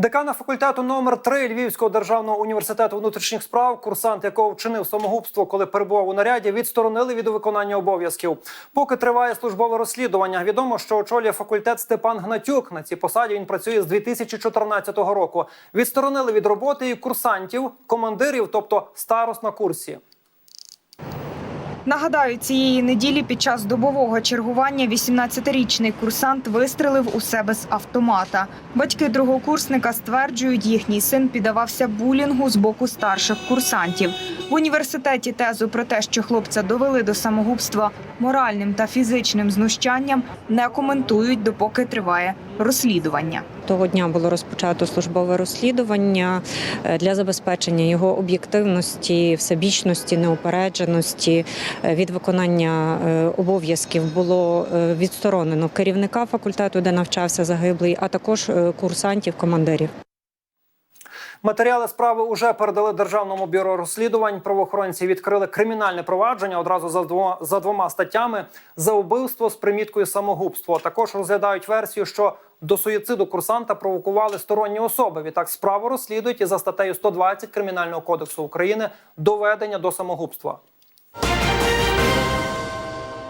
Декана факультету номер 3 Львівського державного університету внутрішніх справ, курсант якого вчинив самогубство, коли перебував у наряді, відсторонили від виконання обов'язків. Поки триває службове розслідування, відомо, що очолює факультет Степан Гнатюк. На цій посаді він працює з 2014 року. Відсторонили від роботи і курсантів, командирів, тобто старост на курсі. Нагадаю, цієї неділі під час добового чергування 18-річний курсант вистрелив у себе з автомата. Батьки другокурсника стверджують, їхній син піддавався булінгу з боку старших курсантів. В університеті тезу про те, що хлопця довели до самогубства моральним та фізичним знущанням, не коментують, допоки триває розслідування. Того дня було розпочато службове розслідування е, для забезпечення його об'єктивності, всебічності, неупередженості. Е, Від виконання е, обов'язків було е, відсторонено керівника факультету, де навчався загиблий, а також курсантів, командирів. Матеріали справи уже передали державному бюро розслідувань. Правоохоронці відкрили кримінальне провадження одразу за двома за двома статтями за вбивство з приміткою самогубство. Також розглядають версію, що до суїциду курсанта провокували сторонні особи. Відтак справу розслідують і за статтею 120 кримінального кодексу України доведення до самогубства.